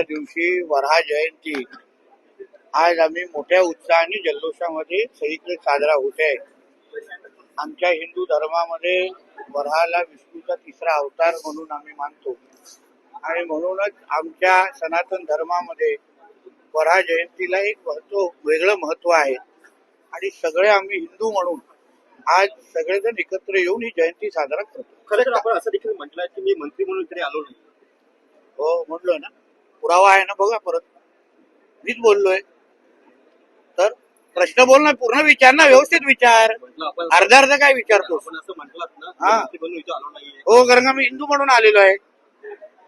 दिवशी वरहा जयंती. आज आम्ही मोठ्या उत्साहाने जल्लोषामध्ये सगळीकडे साजरा होत आहे. आमच्या हिंदू धर्मामध्ये वरहाला विष्णूचा तिसरा अवतार म्हणून आम्ही मानतो. आणि म्हणूनच आमच्या सनातन धर्मामध्ये वरहा जयंतीला एक महत्त्व वेगळं महत्त्व आहे. आणि सगळे आम्ही हिंदू म्हणून आज सगळेजण एकत्र येऊन ही जयंती साजरा करतो. खरं तर आपण असं देखील म्हटलंय की मी मंत्री म्हणून इकडे आलो नाही. हो म्हणलोय ना. पुरावा आहे ना बघा परत. मीच बोललोय. तर प्रश्न बोल ना पूर्ण विचार ना व्यवस्थित विचार. अर्धा अर्धा काय ना हा. हो कारण का मी हिंदू म्हणून आलेलो आहे.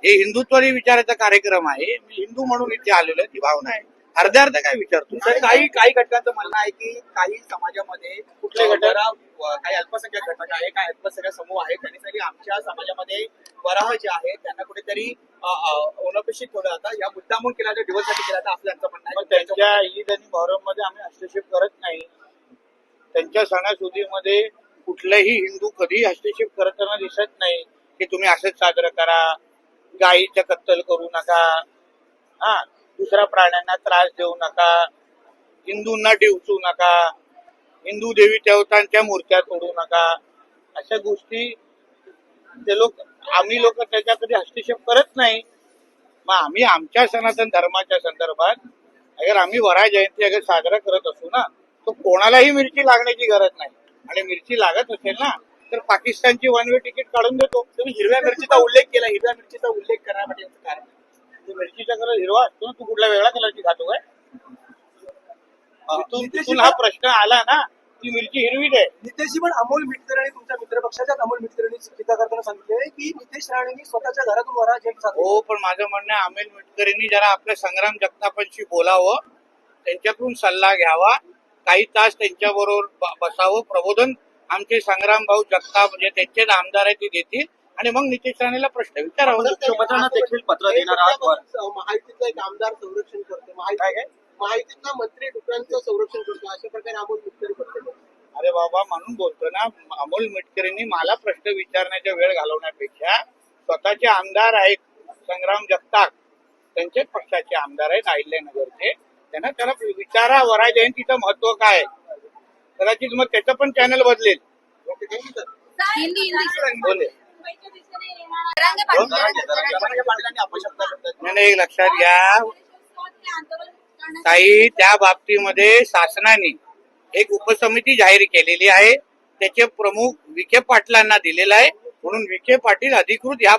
हे हिंदुत्वादी विचाराचा कार्यक्रम आहे. मी हिंदू म्हणून इथे आलेलो आहे ती भावना आहे. अर्ध्या अर्धा काय विचारतो? तर काही काही घटकांचं म्हणणं आहे की काही समाजामध्ये कुठले घटक? वरा- व- काही अल्पसंख्याक घटक आहे काही अल्पसंख्याक समूह आहे त्यांनी सगळी आमच्या समाजामध्ये वराह जे आहे त्यांना कुठेतरी अनपेक्षित ठेवलं जातं या मुद्दामून केला जातो दिवससाठी केला जातं असं त्यांचं म्हणणं आहे. त्यांच्या ईद आणि मध्ये आम्ही हस्तक्षेप करत नाही. त्यांच्या सणासुदीमध्ये कुठलाही हिंदू कधीही हस्तक्षेप करताना दिसत नाही की तुम्ही असंच साजरं करा गायीचं कत्तल करू नका. हा. दुसऱ्या प्राण्यांना त्रास देऊ नका. हिंदूंना डिवचू नका. हिंदू देवी देवतांच्या मूर्त्या तोडू नका. अशा गोष्टी ते लोक आम्ही लोक त्याच्या कधी हस्तक्षेप करत नाही. मग आम्ही आमच्या सनातन धर्माच्या संदर्भात अगर आम्ही वरा जयंती अगर साजरा करत असू ना तर कोणालाही मिरची लागण्याची गरज नाही. आणि मिरची लागत असेल ना तर पाकिस्तानची वन वे तिकीट काढून देतो. तुम्ही हिरव्या मिरचीचा उल्लेख केला. हिरव्या मिरचीचा उल्लेख करण्यासाठी कारण मिरचीचा कलर हिरवा असतो ना तू कुठल्या वेगळ्या कलरची खातो काय? तिथून तिथून हा प्रश्न आला ना ती मिरची हिरवीच आहे. नितेशजी पण अमोल मिटकर आणि तुमच्या मित्रपक्षाच्याच अमोल मिटकरांनी टीका करताना सांगितले की नितेश राणेंनी स्वतःच्या घरातून वरा साजरी हो पण माझं म्हणणं आहे अमिल मिटकरींनी जरा आपल्या संग्राम जगतापांशी बोलावं त्यांच्याकडून सल्ला घ्यावा काही तास त्यांच्याबरोबर ब- बसावं प्रबोधन आमचे संग्राम भाऊ जगताप म्हणजे त्यांचेच आमदार आहे ते देतील. आणि मग नितेश राणेला प्रश्न विचारावा. मुख्यमंत्र्यांना देखील पत्र देणार आहात. महायुतीचा एक आमदार संरक्षण करतो. काय काय? महायुतीतला मंत्री डुकरांचं संरक्षण करतो. अशा प्रकारे अमोल मिटकरी करतो अरे बाबा म्हणून बोलतो ना अमोल मिटकरींनी मला प्रश्न विचारण्याचा वेळ घालवण्यापेक्षा स्वतःचे आमदार आहेत संग्राम जगताप त्यांचेच पक्षाचे आमदार आहेत अहिल्यानगरचे त्यांना त्याला विचारा वरा जयंतीचं महत्त्व काय आहे. कदाचित मग त्याचं पण चॅनल बदलेल. बोले. नाही, एक लक्षात घ्या. काही त्या बाबतीमध्ये शासनाने एक उपसमिती जाहीर केलेली आहे. त्याचे प्रमुख विखे पाटलांना दिलेला आहे. म्हणून विखे पाटील अधिकृत या